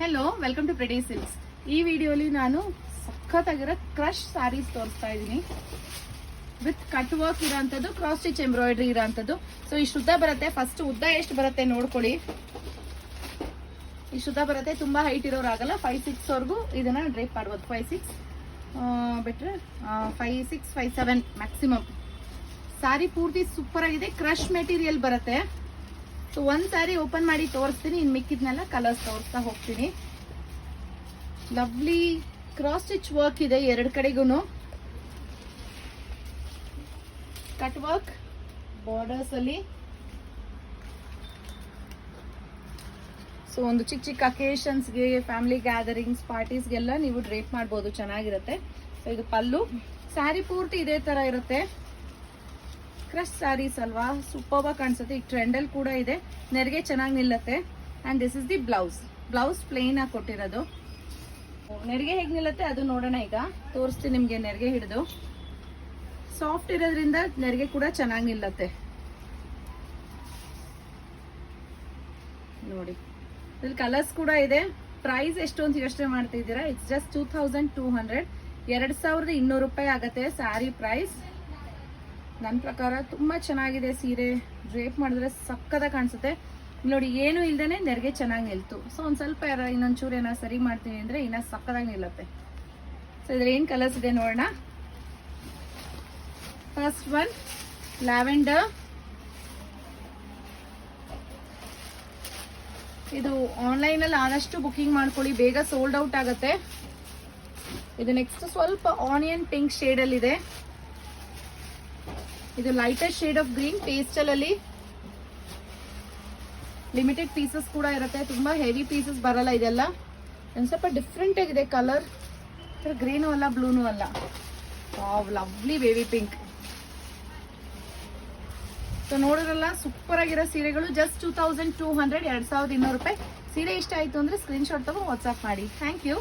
Hello welcome to ಪ್ರೆಡಿ silks ಈ ವಿಡಿಯೋಲಿ ನಾನು ಸಖತ್ತಾಗಿರೋ ಕ್ರಶ್ ಸ್ಯಾರೀಸ್ ತೋರಿಸ್ತಾ ಇದ್ದೀನಿ. ವಿತ್ ಕಟ್ ವರ್ಕ್ ಇರೋಂಥದ್ದು ಕ್ರಾಸ್ ಸ್ಟಿಚ್ ಎಂಬ್ರಾಯ್ಡ್ರಿ ಇರೋಂಥದ್ದು. ಸೊ ಇಷ್ಟು ಉದ್ದ ಬರುತ್ತೆ. ಫಸ್ಟ್ ಉದ್ದ ಎಷ್ಟು ಬರುತ್ತೆ ನೋಡ್ಕೊಳ್ಳಿ. ಇಷ್ಟು ಉದ್ದ ಬರುತ್ತೆ. ತುಂಬ ಹೈಟ್ ಇರೋರಾಗಲ್ಲ. ಫೈವ್ ಸಿಕ್ಸ್ವರೆಗೂ ಇದನ್ನ ಡ್ರೈಪ್ ಮಾಡ್ಬೋದು. ಫೈವ್ ಸಿಕ್ಸ್ ಬಿಟ್ರೆ five six five seven maximum sari ಪೂರ್ತಿ ಸೂಪರ್ ಆಗಿದೆ. ಕ್ರಶ್ ಮೆಟೀರಿಯಲ್ ಬರುತ್ತೆ. ಸೊ ಒಂದ್ ಸಾರಿ ಓಪನ್ ಮಾಡಿ ತೋರಿಸ್ತೀನಿ. ಇನ್ ಮಿಕ್ಕಿದ್ನೆಲ್ಲ ಕಲರ್ಸ್ ತೋರಿಸ್ತಾ ಹೋಗ್ತೀನಿ. ಲವ್ಲಿ ಕ್ರಾಸ್ ಸ್ಟಿಚ್ ವರ್ಕ್ ಇದೆ ಎರಡು ಕಡೆಗೂ ಕಟ್ ವರ್ಕ್ ಬಾರ್ಡರ್ಸ್ ಅಲ್ಲಿ. ಸೊ ಒಂದು ಚಿಕ್ಕ ಚಿಕ್ಕ ಅಕೇಶನ್ಸ್ಗೆ ಫ್ಯಾಮಿಲಿ ಗ್ಯಾದರಿಂಗ್ಸ್ ಪಾರ್ಟೀಸ್ಗೆಲ್ಲ ನೀವು ಡ್ರೇಪ್ ಮಾಡ್ಬೋದು. ಚೆನ್ನಾಗಿರುತ್ತೆ. ಸೊ ಇದು ಪಲ್ಲು. ಸ್ಯಾರಿ ಪೂರ್ತಿ ಇದೇ ತರ ಇರುತ್ತೆ. ಕ್ರಶ್ ಸ್ಯಾರೀಸ್ ಅಲ್ವಾ? ಸೂಪರ್ ಆಗಿ ಕಾಣಿಸುತ್ತೆ. ಈಗ ಟ್ರೆಂಡಲ್ಲಿ ಕೂಡ ಇದೆ. ನೆರಿಗೆ ಚೆನ್ನಾಗಿ ನಿಲ್ಲತ್ತೆ. And this is the blouse blouse plain ಆಗಿ ಕೊಟ್ಟಿರೋದು. ನೆರಿಗೆ ಹೇಗೆ ನಿಲ್ಲತ್ತೆ? ಅದು ನೋಡೋಣ ಈಗ. ತೋರಿಸ್ತೀನಿ ನಿಮಗೆ ನೆರಿಗೆ ಹಿಡಿದು. ಸಾಫ್ಟ್ ಇರೋದ್ರಿಂದ ನೆರಿಗೆ ಕೂಡ ಚೆನ್ನಾಗಿ ನಿಲ್ಲತ್ತೆ. ನೋಡಿ. ಇಲ್ಲಿ ಕಲರ್ಸ್ ಕೂಡ ಇದೆ. ಪ್ರೈಸ್ ಎಷ್ಟು ಅಂತ ಯೋಚನೆ ಮಾಡ್ತಿದ್ದೀರಾ? It's just two thousand two hundred ಎರಡ್ ಸಾವಿರದ ಇನ್ನೂರು ರೂಪಾಯಿ ಆಗತ್ತೆ ಸ್ಯಾರಿ ಪ್ರೈಸ್ ನನ್ನ ಪ್ರಕಾರ ತುಂಬ ಚೆನ್ನಾಗಿದೆ ಸೀರೆ. ಡ್ರೇಪ್ ಮಾಡಿದ್ರೆ ಸಕ್ಕದ ಕಾಣಿಸುತ್ತೆ. ನೋಡಿ, ಏನು ಇಲ್ದೇನೆ ನೆರಿಗೆ ಚೆನ್ನಾಗಿ ನಿಲ್ತು. ಸೊ ಒಂದು ಸ್ವಲ್ಪ ಯಾರ ಇನ್ನೊಂಚೂರು ಏನೋ ಸರಿ ಮಾಡ್ತೀನಿ ಅಂದ್ರೆ ಇನ್ನ ಸಕ್ಕದಾಗಿ ನಿಲ್ಲತ್ತೆ. ಸೊ ಇದ್ರ ಏನ್ ಕಲರ್ಸ್ ಇದೆ ನೋಡೋಣ. ಫಸ್ಟ್ ಒನ್ ಲ್ಯಾವೆಂಡರ್ ಇದು ಆನ್ಲೈನ್ ಅಲ್ಲಿ ಆದಷ್ಟು ಬುಕಿಂಗ್ ಮಾಡ್ಕೊಳ್ಳಿ, ಬೇಗ ಸೋಲ್ಡ್ ಔಟ್ ಆಗುತ್ತೆ. ಇದು ನೆಕ್ಸ್ಟ್ ಸ್ವಲ್ಪ ಆನಿಯನ್ ಪಿಂಕ್ ಶೇಡ್ ಅಲ್ಲಿ ಇದೆ lightest shade of green pastel ಅಲ್ಲಿ ಲಿಮಿಟೆಡ್ ಪೀಸಸ್ ಕೂಡ ಇರುತ್ತೆ. ತುಂಬಾ ಹೆವಿ ಪೀಸಸ್ ಬರಲ್ಲ ಇದೆಲ್ಲ. ಒಂದ್ ಸ್ವಲ್ಪ ಡಿಫ್ರೆಂಟ್ ಆಗಿದೆ ಕಲರ್ ಗ್ರೀನು ಅಲ್ಲ ಬ್ಲೂನು ಅಲ್ಲ. ಲವ್ಲಿ ಬೇಬಿ ಪಿಂಕ್ ಸೊ ನೋಡಿದ್ರಲ್ಲ ಸೂಪರ್ ಆಗಿರೋ ಸೀರೆಗಳು. Just two thousand two hundred ಎರಡ್ ಸಾವಿರದ ಇನ್ನೂರು ರೂಪಾಯಿ. ಸೀರೆ ಇಷ್ಟ ಆಯ್ತು ಅಂದ್ರೆ ಸ್ಕ್ರೀನ್ಶಾಟ್ ತಗೊಂಡು ವಾಟ್ಸ್ಆಪ್ ಮಾಡಿ. Thank you